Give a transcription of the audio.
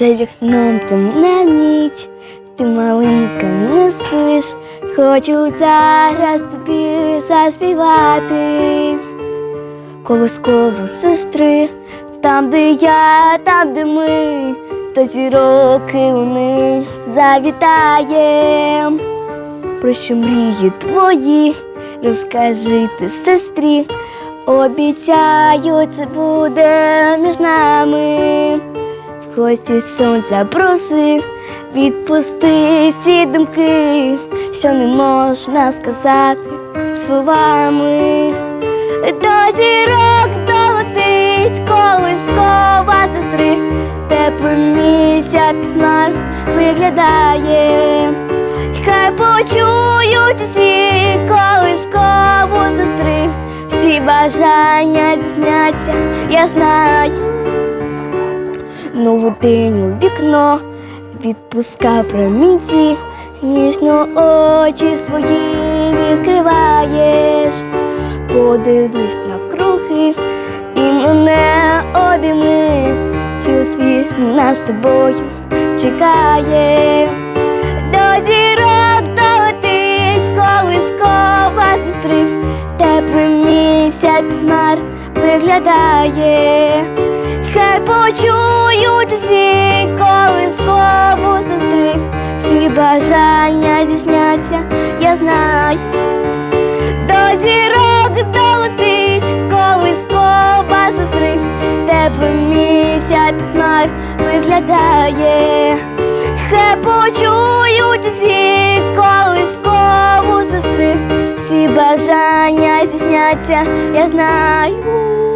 За вікном темна ніч, ти маленька не спиш, хочу зараз тобі заспівати. Колискову сестри, там, де я, там, де ми, то зіроки у них завітаєм. Про що мрії твої, розкажи ти сестрі, обіцяю, це буде між нами. Гості сонця проси, відпусти всі думки, що не можна сказати словами. До зірок долетить колискова сестри, тепле місяць хмар виглядає. Хай почують усі колискову сестри, всі бажання зняться, я знаю. Нову день у вікно відпуска промінці, ніжно очі свої відкриваєш, подивись навкруги і мене обійми, цілий світ нас собою чекає. До зірок долетить колискова сестри, теплий місяць під хмар виглядає. Хай почують усі колискову сестри, всі бажання зісняться, я знаю. До зірок долетить колискова сестри, теплий місяць хмар виглядає. Хай почують усі колискову сестри, всі бажання зісняться, я знаю.